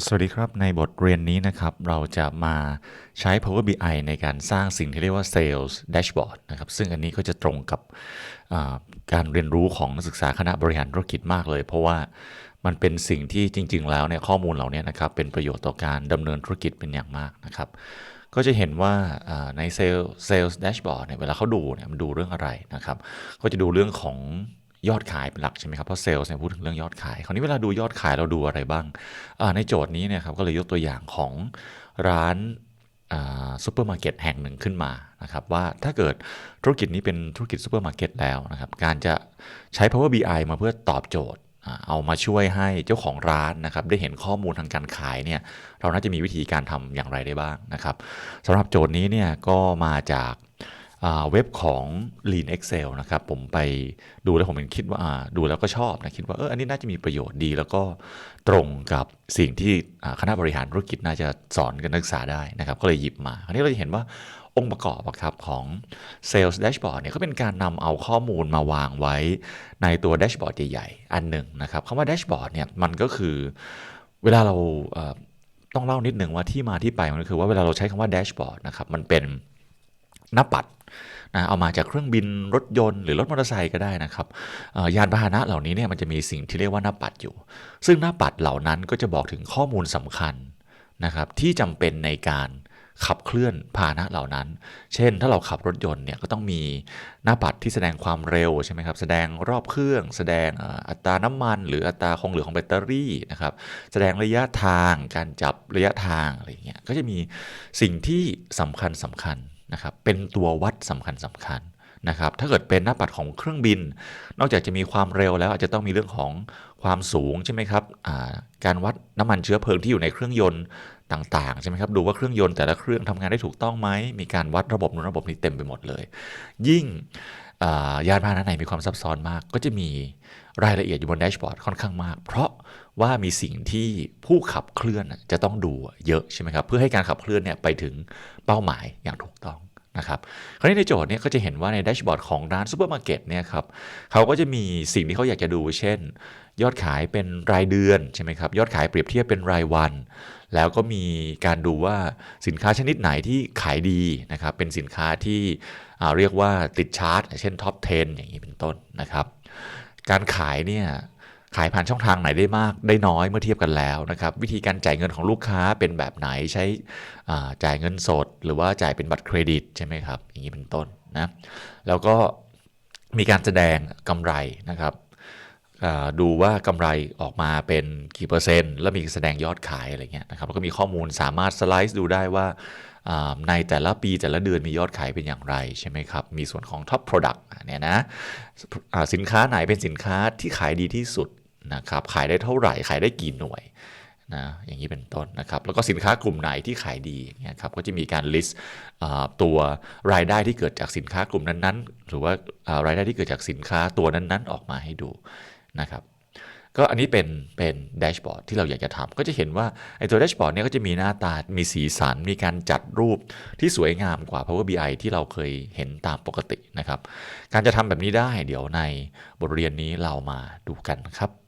สวัสดีครับ ในบทเรียนนี้นะครับ เราจะมาใช้ Power BI ในการสร้างสิ่งที่เรียกว่า Sales Dashboard นะครับ ซึ่งอันนี้ก็จะตรงกับการเรียนรู้ของนักศึกษาคณะบริหารธุรกิจมากเลย เพราะว่ามันเป็นสิ่งที่จริง ๆ แล้วเนี่ยข้อมูลเหล่านี้นะครับ เป็นประโยชน์ต่อการดำเนินธุรกิจเป็นอย่างมากนะครับ ก็จะเห็นว่าใน Sales Sales Dashboard เนี่ยเวลาเขาดูเนี่ยมันดูเรื่องอะไรนะครับ ก็จะดูเรื่องของ ยอดขายเป็นหลักใช่ไหมครับ เพราะเซลล์เนี่ยพูดถึงเรื่องยอดขาย คราวนี้เวลาดูยอดขายเราดูอะไรบ้าง ในโจทย์นี้เนี่ยครับก็เลยยกตัวอย่างของร้านซูเปอร์มาร์เก็ตแห่งหนึ่งขึ้นมานะครับว่าถ้าเกิดธุรกิจนี้เป็นธุรกิจซูเปอร์มาร์เก็ตแล้วนะครับการจะใช้ Power BI มาเพื่อตอบโจทย์เอามาช่วยให้เจ้าของร้านนะครับได้เห็นข้อมูลทางการขายเนี่ยเราน่าจะมีวิธีการทำอย่างไรได้บ้างนะครับสำหรับโจทย์นี้เนี่ยก็มาจาก เว็บของ Lean Excel นะครับผมไปดูแล้วผมเป็นคิดว่าอ่าดูแล้วก็ชอบนะคิดว่าเอออันนี้น่าจะมีประโยชน์ดี แล้วก็ตรงกับสิ่งที่คณะบริหารธุรกิจน่าจะสอนกันนักศึกษาได้นะครับ ก็เลยหยิบมาคราวนี้เราจะเห็นว่าองค์ประกอบอะครับของ Sales Dashboard เนี่ยก็เป็นการนำเอาข้อมูลมาวางไว้ในตัวแดชบอร์ดใหญ่ๆ อันหนึ่งนะครับคำว่าแดชบอร์ดเนี่ยมันก็คือเวลาเราต้องเล่านิดหนึ่งว่าที่มาที่ไปมันคือว่าเวลาเราใช้คำว่าแดชบอร์ดนะครับมันเป็นหน้าปัด นะเอามาจากเครื่องบินรถยนต์ หรือรถมอเตอร์ไซค์ก็ได้นะครับยานพาหนะเหล่านี้เนี่ยมันจะมีสิ่งที่เรียกว่าหน้าปัดอยู่ ซึ่งหน้าปัดเหล่านั้นก็จะบอกถึงข้อมูลสำคัญนะครับที่จำเป็นในการขับเคลื่อนพาหนะเหล่านั้น เช่น ถ้าเราขับรถยนต์เนี่ยก็ต้องมีหน้าปัดที่แสดงความเร็วใช่ไหมครับ แสดงรอบเครื่อง แสดงอัตราน้ำมัน หรืออัตราคงเหลือของแบตเตอรี่นะครับ แสดงระยะทาง การจับระยะทางอะไรเงี้ย ก็จะมีสิ่งที่สำคัญสำคัญ นะครับเป็นตัววัดสำคัญสำคัญนะครับถ้าเกิดเป็นหน้าปัดของเครื่องบิน นอกจากจะมีความเร็วแล้วอาจจะต้องมีเรื่องของความสูงใช่ไหมครับการวัดน้ำมันเชื้อเพลิงที่อยู่ในเครื่องยนต์ต่างๆใช่ไหมครับดูว่าเครื่องยนต์แต่ละเครื่องทำงานได้ถูกต้องไหมมีการวัดระบบนู้นระบบนี้เต็มไปหมดเลย ยิ่ง ยานพาหนะในมีความซับซ้อนมาก ก็จะมีรายละเอียดอยู่บนแดชบอร์ดค่อนข้างมาก เพราะว่ามีสิ่งที่ผู้ขับเคลื่อนจะต้องดูเยอะใช่ไหมครับ เพื่อให้การขับเคลื่อนเนี่ยไปถึงเป้าหมายอย่างถูกต้อง นะครับคราวนี้ในโจทย์เนี่ยก็จะเห็นว่าในแดชบอร์ดของร้านซูเปอร์มาร์เก็ตเนี่ยครับเขาก็จะมีสิ่งที่เขาอยากจะดู เช่น ยอดขายเป็นรายเดือนใช่ไหมครับยอดขายเปรียบเทียบเป็นรายวัน แล้วก็มีการดูว่าสินค้าชนิดไหนที่ขายดีนะครับเป็นสินค้าที่เรียกว่าติดชาร์ตเช่นท็อป 10 อย่างนี้เป็นต้นนะครับการขายเนี่ย ขายผ่านช่องทางไหนได้มากได้น้อยเมื่อเทียบกันแล้วนะครับวิธีการจ่ายเงินของลูกค้าเป็นแบบไหนใช้จ่ายเงินสด หรือว่าจ่ายเป็นบัตรเครดิตใช่ไหมครับอย่างนี้เป็นต้นนะแล้วก็มีการแสดงกำไรนะครับดูว่ากำไรออกมาเป็นกี่เปอร์เซ็นต์ แล้วมีแสดงยอดขายอะไรเงี้ยนะครับแล้วก็มีข้อมูลสามารถสไลด์ดูได้ว่าในแต่ละปีแต่ละเดือนมียอดขายเป็นอย่างไรใช่ไหมครับ มีส่วนของ Top Product เนี่ยนะสินค้าไหนเป็นสินค้าที่ขายดีที่สุด นะครับขายได้เท่าไหร่ขายได้กี่หน่วยนะอย่างนี้เป็นต้นนะครับแล้วก็สินค้ากลุ่มไหนที่ขายดีเงี้ยครับก็จะมีการ list ตัวรายได้ที่เกิดจากสินค้ากลุ่มนั้นๆ หรือว่ารายได้ที่เกิดจากสินค้าตัวนั้นๆ ออกมาให้ดูนะครับก็อันนี้เป็นเป็นแดชบอร์ดที่เราอยากจะทำก็จะเห็นว่าไอ้ตัวแดชบอร์ดเนี่ยก็จะมีหน้าตา มีสีสัน มีการจัดรูปที่สวยงามกว่า Power BI ที่เราเคยเห็นตามปกตินะครับ การจะทำแบบนี้ได้เดี๋ยวในบทเรียนนี้เรามาดูกันครับ